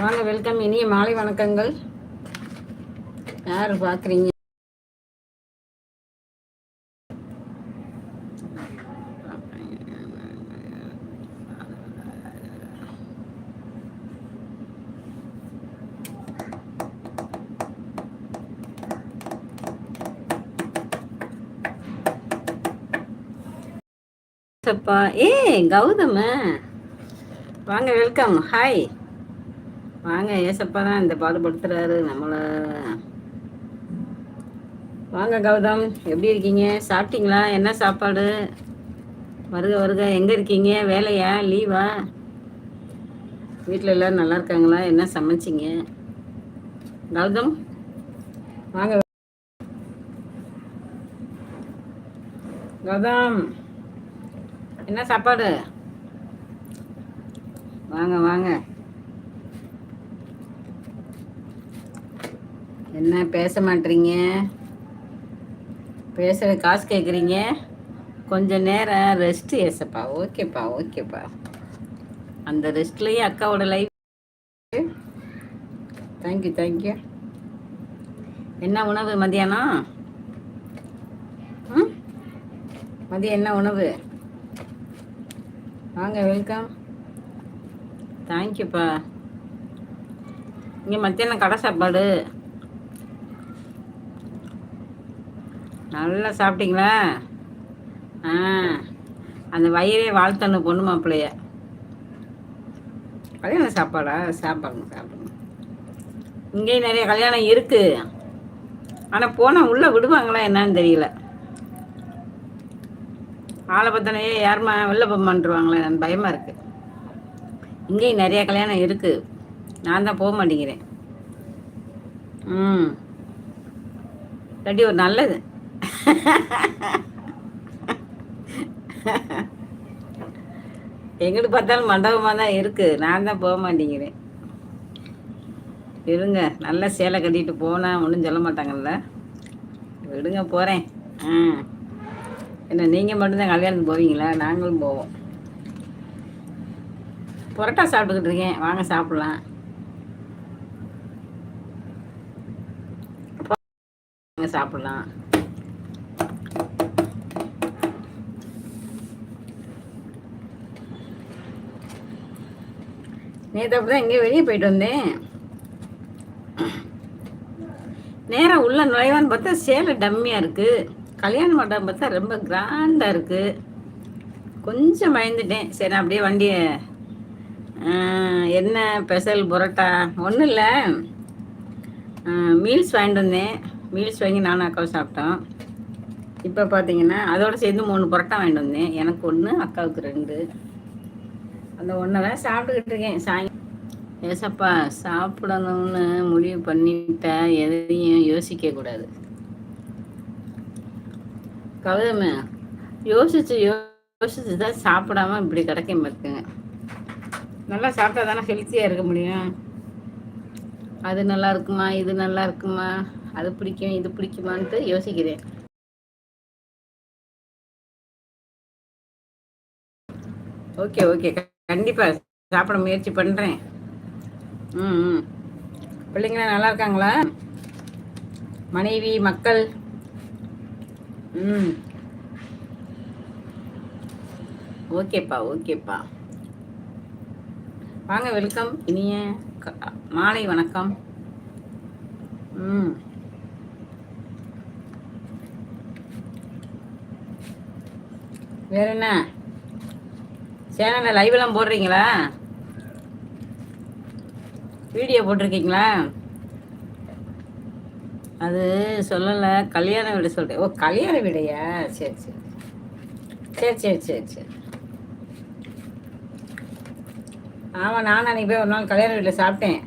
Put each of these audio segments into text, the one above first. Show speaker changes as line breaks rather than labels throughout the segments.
வாங்க வெல்கம் இனிய மாலை வணக்கங்கள். யார் பார்க்குறீங்க ஏ கௌதம. வாங்க வெல்கம் ஹாய் வாங்க ஏசப்பா தான் இந்த பாடுபடுத்துறாரு நம்மள. வாங்க கௌதம். எப்படி இருக்கீங்க? சாப்பிட்டீங்களா? என்ன சாப்பாடு? வருக வருக. எங்கே இருக்கீங்க? வேலையா? லீவா? வீட்டில் எல்லோரும் நல்லா இருக்காங்களா? என்ன சமைச்சிங்க? கௌதம்? வாங்க. கௌதம் என்ன சாப்பாடு? வாங்க வாங்க. என்ன பேச மாட்டீங்க? பேசுகிற காசு கேட்குறீங்க கொஞ்சம் நேரம் ரெஸ்ட் ஏசப்பா. ஓகேப்பா ஓகேப்பா. அந்த ரெஸ்ட்லேயும் அக்காவோட லைஃப் தேங்க்யூ தேங்க்யூ என்ன உணவு மதியானம்? மதியம் என்ன உணவு? வாங்க வெல்கம் தேங்க்யூப்பா இங்கே மத்தியானம் கடை சாப்பாடு. நல்லா சாப்பிட்டீங்களா? ஆ அந்த வயிறே வாழ்த்தணும் பொண்ணு மாப்பிள்ளைய. கல்யாண சாப்பாடா? சாப்பாடுங்க சாப்பிடுங்க. இங்கேயும் நிறைய கல்யாணம் இருக்கு. ஆனால் போனால் உள்ளே விடுவாங்களா என்னன்னு தெரியல. ஆளை பத்தனையே யாருமா வெளில போமான்ருவாங்களே நான் பயமாக இருக்குது இங்கேயும் நிறைய கல்யாணம் இருக்குது நான் தான் போக மாட்டேங்கிறேன். ம். இல்லாட்டி ஒரு நல்லது. எங்கிட்டு பார்த்தாலும் மண்டபமாக தான் இருக்குது நான் தான் போக மாட்டேங்கிறேன். இருங்க நல்லா சேலை கட்டிட்டு போனால் ஒன்றும் சொல்ல மாட்டாங்கல்ல? விடுங்க போகிறேன் ஆ. என்ன நீங்கள் மட்டும்தான் கல்யாணத்துக்கு போவீங்களா? நாங்களும் போவோம். புரோட்டா சாப்பிட்டுக்கிட்டு இருக்கேன். வாங்க சாப்பிட்லாம். வாங்க சாப்பிட்லாம். நேற்று அப்படி தான் எங்கேயோ வெளியே போயிட்டு வந்தேன். நேராக உள்ள நுழைவான்னு பார்த்தா சேலை டம்மியாக இருக்குது கல்யாண மண்டபம் பார்த்தா ரொம்ப கிராண்டாக இருக்குது கொஞ்சம் பயந்துட்டேன் சரி நான் அப்படியே வண்டியை என்ன ஸ்பெஷல் புரோட்டா ஒன்றும் இல்லை. மீல்ஸ் வாங்கிட்டு வந்தேன். மீல்ஸ் வாங்கி நானும் அக்காவும் சாப்பிட்டோம். இப்போ பார்த்தீங்கன்னா அதோட சேர்ந்து மூணு புரோட்டா வாங்கிட்டு வந்தேன். எனக்கு ஒன்று அக்காவுக்கு ரெண்டு. அந்த ஒன்றை தான் சாப்பிட்டுக்கிட்டு இருக்கேன். சாய் ஏசப்பா சாப்பிடணும்னு முடிவு பண்ணிட்டா எதையும் யோசிக்க கூடாது. கௌதம யோசிச்சு யோசிச்சு தான் சாப்பிடாம இப்படி கிடைக்க மாட்டுங்க நல்லா சாப்பிட்டா தானே ஹெல்த்தியாக இருக்க முடியும். அது நல்லா இருக்குமா இது நல்லா இருக்குமா அது பிடிக்கும் இது பிடிக்குமான்ட்டு யோசிக்கிறேன். Okay okay. கண்டிப்பாக சாப்பிட முயற்சி பண்ணுறேன் ம் ம். பிள்ளைங்களாம் நல்லா இருக்காங்களா? மனைவி மக்கள். ம். ஓகேப்பா ஓகேப்பா. வாங்க வெல்கம். இனிய மாலை வணக்கம். ம். வேற என்ன? சேனலில் லைவ்லாம் போடுறீங்களா? வீடியோ போட்டிருக்கீங்களா? அது சொல்லலை கல்யாண வீடு சொல்கிறேன் ஓ கல்யாண வீடையா? சரி சரி. சரி சரி சரி சரி. ஆமாம் நான் அன்றைக்கி போய் ஒரு நாள் கல்யாண வீட்டில் சாப்பிட்டேன்.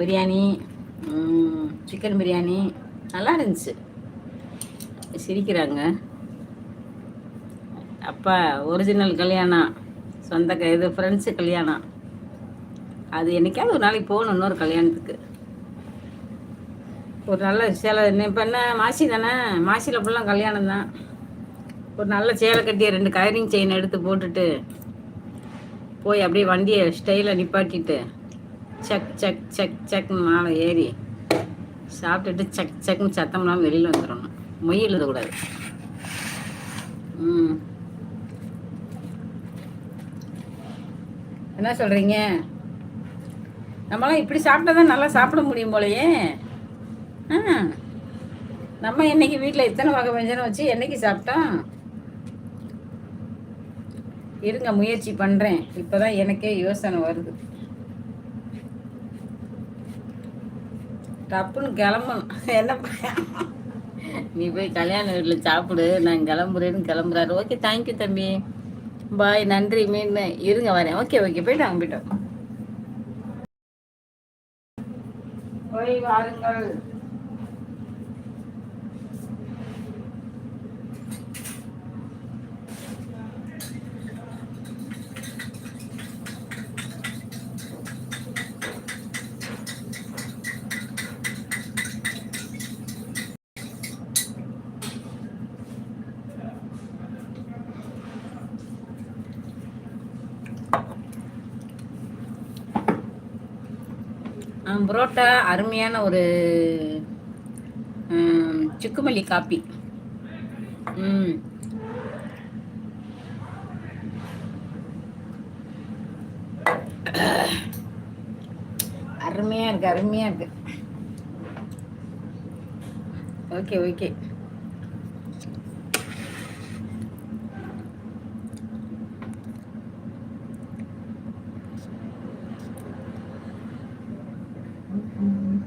பிரியாணி சிக்கன் பிரியாணி. நல்லா இருந்துச்சு. சிரிக்கிறாங்க. அப்பா ஒரிஜினல் கல்யாணம் சொந்த க இது ஃப்ரெண்ட்ஸு கல்யாணம். அது என்றைக்காவது ஒரு நாளைக்கு போகணும் இன்னொரு கல்யாணத்துக்கு. ஒரு நல்ல சேலை இப்போ என்ன மாசி தானே? மாசியில் ஃபுல்லாக கல்யாணம் தான். ஒரு நல்ல சேலை கட்டிய ரெண்டு கயரிங் செயின் எடுத்து போட்டுட்டு போய் அப்படியே வண்டியை ஸ்டைலாக நிப்பாட்டிட்டு சக் சக் சக் சக்னு மேலே ஏறி சாப்பிட்டுட்டு சக் சத்தம் சத்தம்லாம் வெளியில் வந்துடணும். மொய் எழுதக்கூடாது. ம். என்ன சொல்கிறீங்க நம்மளாம் இப்படி சாப்பிட்டா தான் நல்லா சாப்பிட முடியும் போலையே. ஆ. நம்ம என்னைக்கு வீட்டில் இத்தனை வகை வெஞ்சனம் வச்சு என்னைக்கு சாப்பிட்டோம் இருங்க முயற்சி பண்ணுறேன் இப்போ தான் எனக்கே யோசனை வருது. டப்புன்னு கிளம்பணும். என்ன நீ போய் கல்யாண வீட்டில் சாப்பிடு. நான் கிளம்புறேன்னு கிளம்புறாரு. ஓகே தேங்க்யூ தம்பி. பாய் நன்றி மீன் இருங்க வரேன். ஓகே ஓகே போயிட்டாங்க போயிட்டோம் போய் வாருங்கள். புரோட்டா அருமையான ஒரு சுக்குமல்லி காப்பி ம். அருமையாக இருக்கு அருமையாக இருக்கு. Okay okay.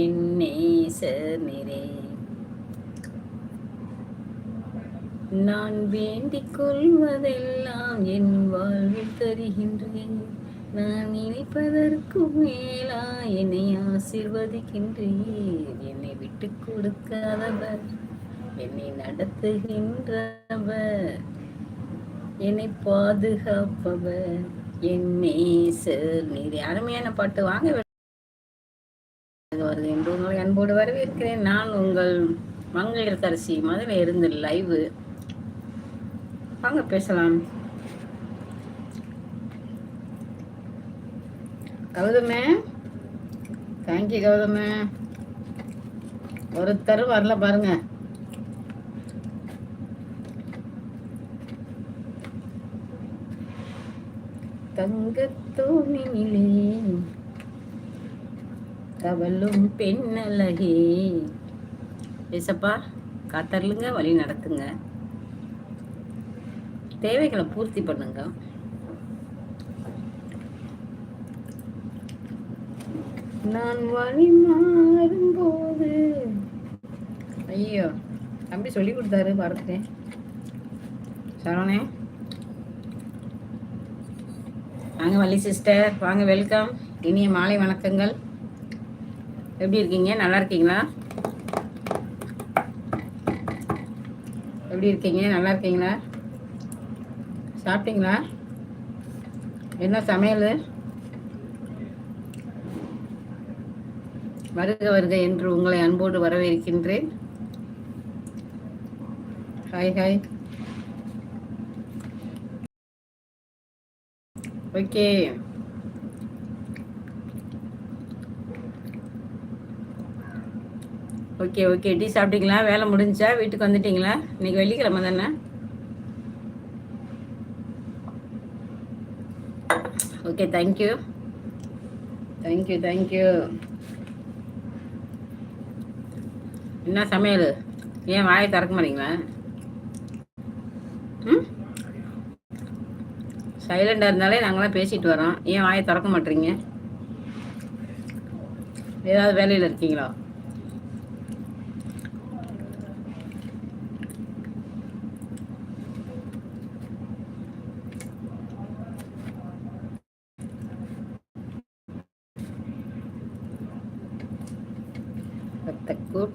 என்னே நான் வேண்டிக் கொள்வதெல்லாம் என் வாழ்வில் தருகின்றேன். நான் நினைப்பதற்கு மேலா என்னை ஆசிர்வதிக்கின்றீர். என்னை விட்டு கொடுக்காதவர் என்னை நடத்துகின்றவர் என்னை பாதுகாப்பவர். என்னை சார் நீர் அருமையான பாட்டு. வாங்க அன்போடு வரவேற்கிறேன். நான் உங்கள் மங்கையர்கரசி மதுரை இருந்து லைவு. வாங்க பேசலாம். கௌதமே? தேங்க்யூ கௌதமே. ஒருத்தர் வரல பாருங்க. தங்கத்தோணிலே தவளும் பெண்ணழகே. பேசப்பா காத்தருளுங்க வழி நடத்துங்க. தேவைகளை பூர்த்தி பண்ணுங்க. நான் வழி மாறும்போது. ஐயோ தம்பி சொல்லி கொடுத்தாரு பார்த்துட்டேன் சரவணே. வாங்க வள்ளி சிஸ்டர் வாங்க வெல்கம் இனிய மாலை வணக்கங்கள். எப்படி இருக்கீங்க? நல்லா இருக்கீங்களா? எப்படி இருக்கீங்க? நல்லா இருக்கீங்களா? சாப்பிட்டீங்களா? என்ன சமையல்? வருக வருக என்று உங்களை அன்போடு வரவேற்கின்றேன். Hi hi okay okay okay. Tea சாப்பிட்டீங்களா? வேலை முடிஞ்சா வீட்டுக்கு வந்துட்டீங்களா? இன்னைக்கு வெள்ளிக்கிழமை தானே? ஓகே தேங்க்யூ தேங்க்யூ தேங்க்யூ என்ன சமையல்? ஏன் வாயை திறக்க மாட்டீங்களா? ம்? சைலண்டாக இருந்தாலே நாங்களாம் பேசிட்டு வரோம். ஏன் வாயை திறக்க மாட்டீங்க? ஏதாவது வேலையில் இருக்கீங்களா?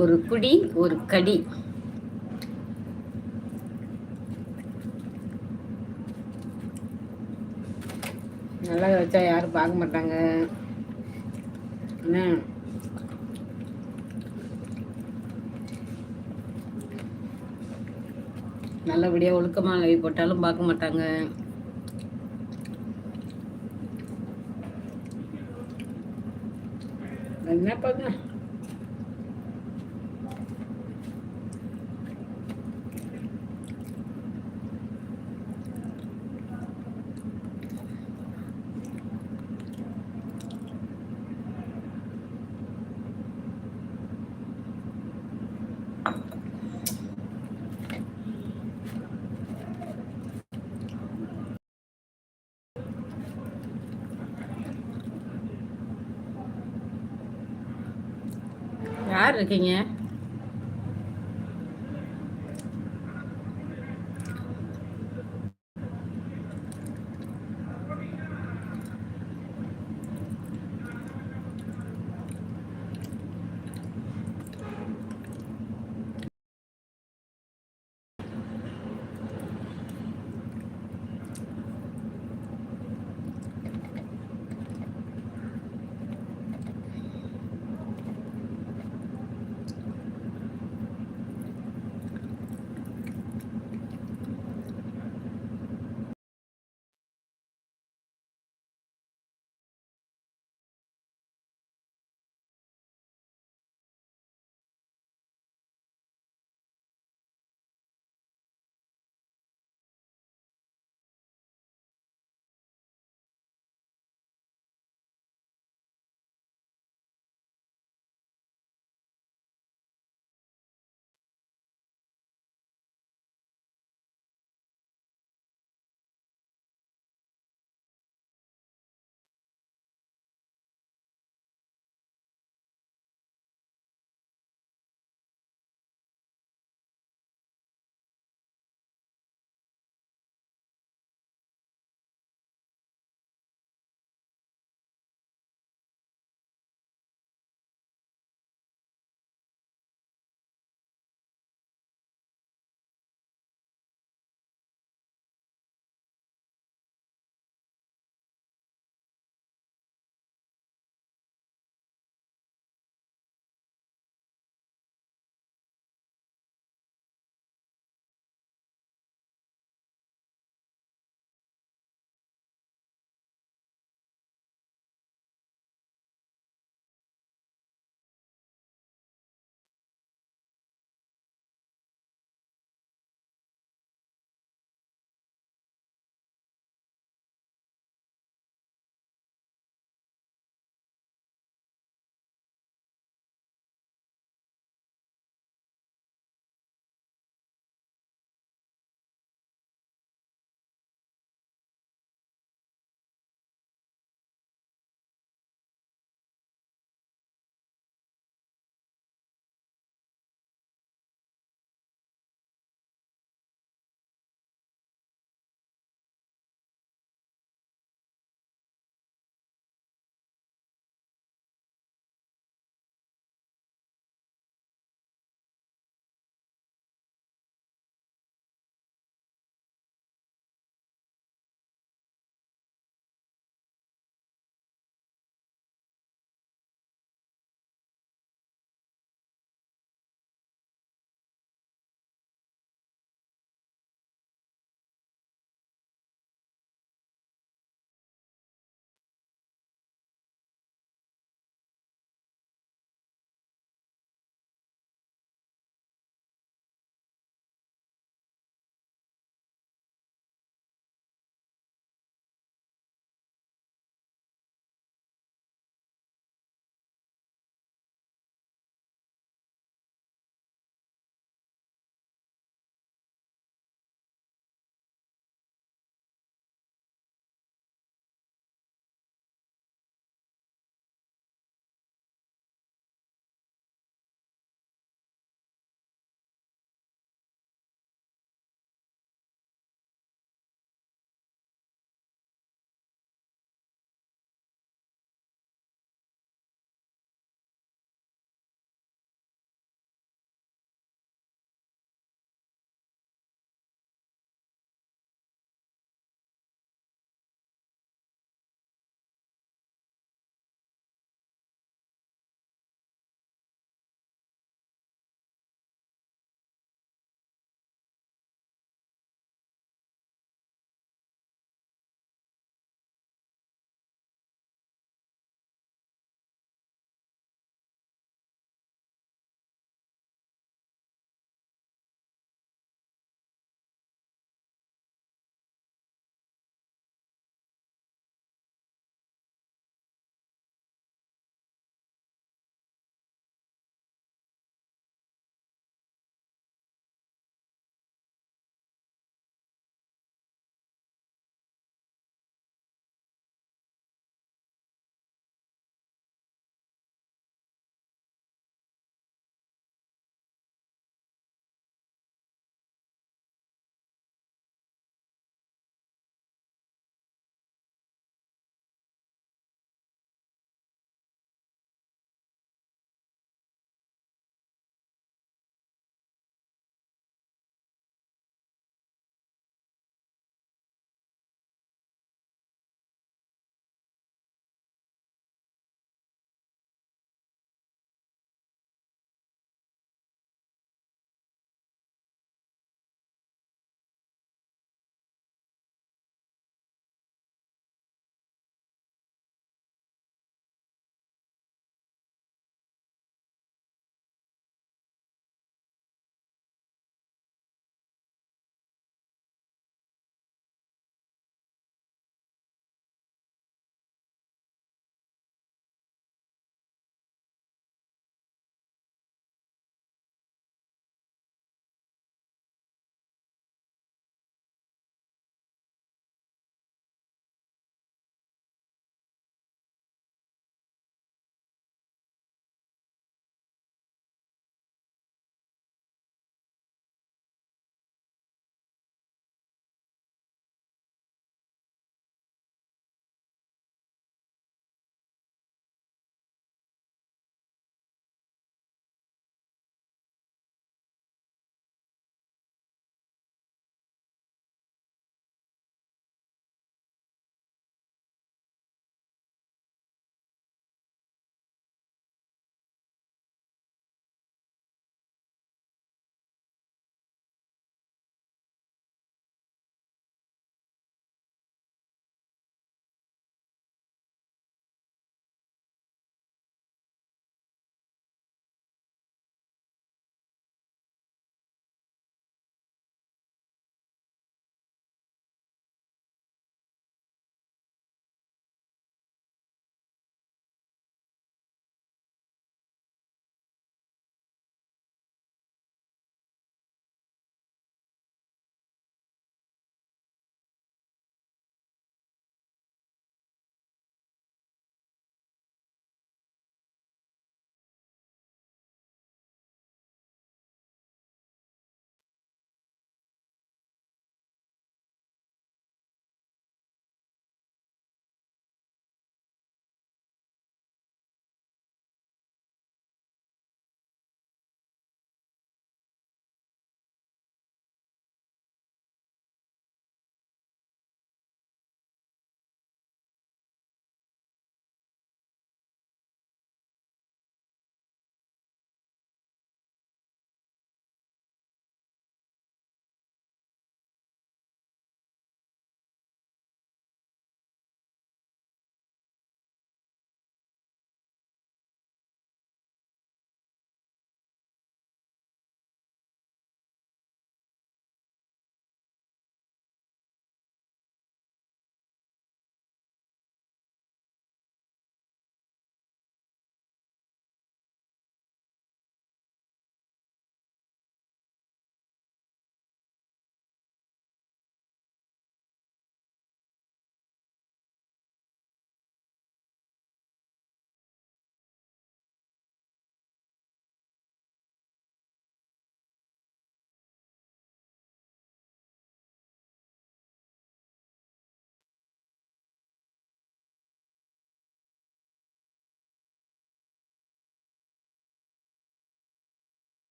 ஒரு குடி ஒரு கடி. நல்லா வச்சா யாரும் பார்க்க மாட்டாங்க. என்ன? நல்லபடியாக ஒழுக்கமாக லைவ் போட்டாலும் பார்க்க மாட்டாங்க. என்ன பார்க்க யார் இருக்கீங்க